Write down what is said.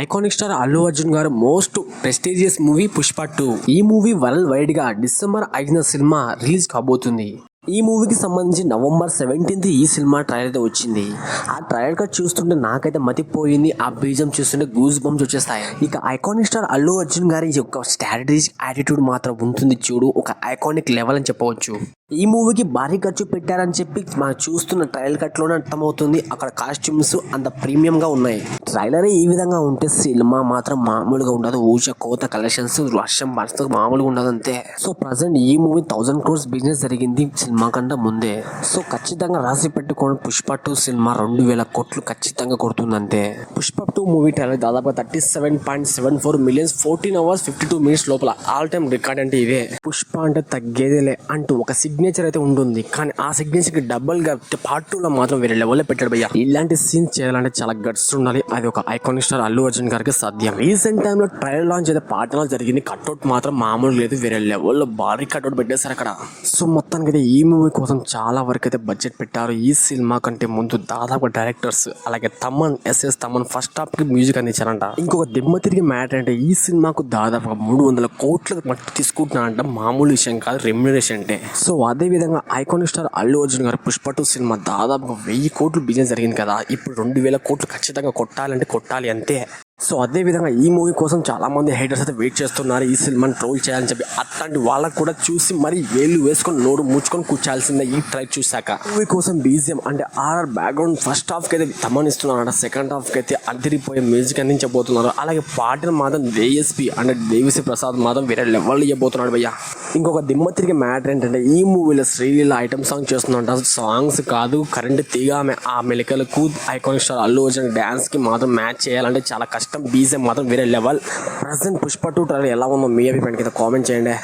Iconic star Allu Arjun గారు most prestigious movie Pushpa two. ఈ movie world వైడ్గా డిసెంబర్ ఐదున సినిమా రిలీజ్ కాబోతుంది. ఈ మూవీకి సంబంధించి నవంబర్ సెవెంటీన్త్ ఈ సినిమా ట్రైలర్ అయితే వచ్చింది. ఆ ట్రైలర్ కట్ చూస్తుంటే నాకైతే మతిపోయింది. ఆ బీజం చూస్తుంటే గూజ్ బంప్స్ వచ్చేస్తాయి. ఇక ఐకానిక్ స్టార్ అల్లు అర్జున్ గారి యొక్క స్ట్రాటజిక్ యాటిట్యూడ్ మాత్రం ఉంటుంది చూడు. ఒక ఐకానిక్ లెవెల్ అని చెప్పవచ్చు. ఈ మూవీకి భారీ ఖర్చు పెట్టారని చెప్పి మనం చూస్తున్న ట్రైలర్ కట్లోనే అర్థమవుతుంది. అక్కడ కాస్ట్యూమ్స్ అంత ప్రీమియం గా ఉన్నాయి. ట్రైలర్ ఈ విధంగా ఉంటే సినిమా మాత్రం మామూలుగా ఉండదు. ఊష కోత కలెక్షన్స్ వర్షం పడుతూ మామూలుగా ఉండదు అంతే. సో ప్రజెంట్ ఈ మూవీ థౌసండ్ క్రోర్స్ బిజినెస్ జరిగింది సినిమా కంటే ముందే. సో ఖచ్చితంగా రాసి పెట్టుకోవడం పుష్ప టూ సినిమా రెండు వేల కోట్లు ఖచ్చితంగా కొడుతుంది అంతే. పుష్ప టూ మూవీ ట్రైలర్ దాదాపు thirty seven point seven four millions fourteen hours fifty two minutes లోపల ఆల్ టైమ్ రికార్డ్ అంటే ఇవే. పుష్ప అంటే తగ్గేదేలే అంటూ ఒక సిగ్నేచర్ అయితే ఉంటుంది. కానీ ఆ సిగ్నేచర్కి కి పార్ట్ టూలో మాత్రం వేరే లెవెల్లో పెట్టాడు భయ్య. ఇలాంటి సీన్స్ చేయాలంటే చాలా గట్స్ ఉండాలి. అది ఒక ఐకానిక్ స్టార్ అల్లు అర్జున్ గారికి సాధ్యం రీసెంట్ టైంలో ట్రైలర్ లాంచ్ అయితే పాటలు జరిగింది. కట్అవుట్ మాత్రం మామూలు లేదు. వేరే లెవెల్లో భారీ కట్అవుట్ పెట్టేశారు అక్కడ. సో మొత్తానికి అయితే ఈ మూవీ కోసం చాలా వరకు అయితే బడ్జెట్ పెట్టారు. ఈ సినిమా కంటే ముందు దాదాపు డైరెక్టర్స్ అలాగే తమన్ ఎస్ఎస్ తమన్ ఫస్ట్ హాఫ్కి మ్యూజిక్ అందించారంట. ఇంకొక దిమ్మ తిరిగి మ్యాటర్ అంటే ఈ సినిమాకు దాదాపు మూడు వందల కోట్ల మట్టి తీసుకుంటున్నారంట. మామూలు విషయం కాదు రెమ్యునరేషన్ అంటే సో విధంగా ఐకానిక్ స్టార్ అల్లు అర్జున్ గారు పుష్ప టూ సినిమా దాదాపు వెయ్యి కోట్లు బిజినెస్ జరిగింది కదా. ఇప్పుడు రెండు వేల కోట్లు ఖచ్చితంగా కొట్టాలంటే కొట్టాలి అంతే. సో అదే విధంగా ఈ మూవీ కోసం చాలామంది హైటర్స్ అయితే వెయిట్ చేస్తున్నారు. ఈ సినిమాని ట్రోల్ చేయాలని చెప్పి అట్లాంటి వాళ్ళకు కూడా చూసి మరి వేలు వేసుకొని నోరు ముచ్చుకొని కూర్చాల్సిందే ఈ ట్రై చూశాక. మూవీ కోసం బీజిఎం అంటే ఆర్ఆర్ బ్యాక్గ్రౌండ్ ఫస్ట్ హాఫ్కి అయితే తమనిస్తున్నారంట. సెకండ్ హాఫ్కి అయితే అదిరిపోయే మ్యూజిక్ అందించబోతున్నారు. అలాగే పాటను మాత్రం దేఎస్పి అంటే దేవిశ్రీ ప్రసాద్ మాత్రం వేరే లెవెల్ ఇవ్వబోతున్నాడు భయ్యా. ఇంకొక దిమ్మ తిరిగి మ్యాటర్ ఏంటంటే ఈ మూవీలో శ్రీలీల ఐటమ్ సాంగ్ చేస్తుందంట. సాంగ్స్ కాదు కరెంట్ తీగ ఆమె ఆ మెలికలకు ఐకానిక్ స్టార్ అల్లు అర్జున్ డ్యాన్స్కి మాత్రం మ్యాచ్ చేయాలంటే చాలా కష్టం. బీజే మాత్రం వేరే level present Pushpa two trailer ఎలా ఉందో మీ అభిప్రాయం కింద కామెంట్ చేయండి.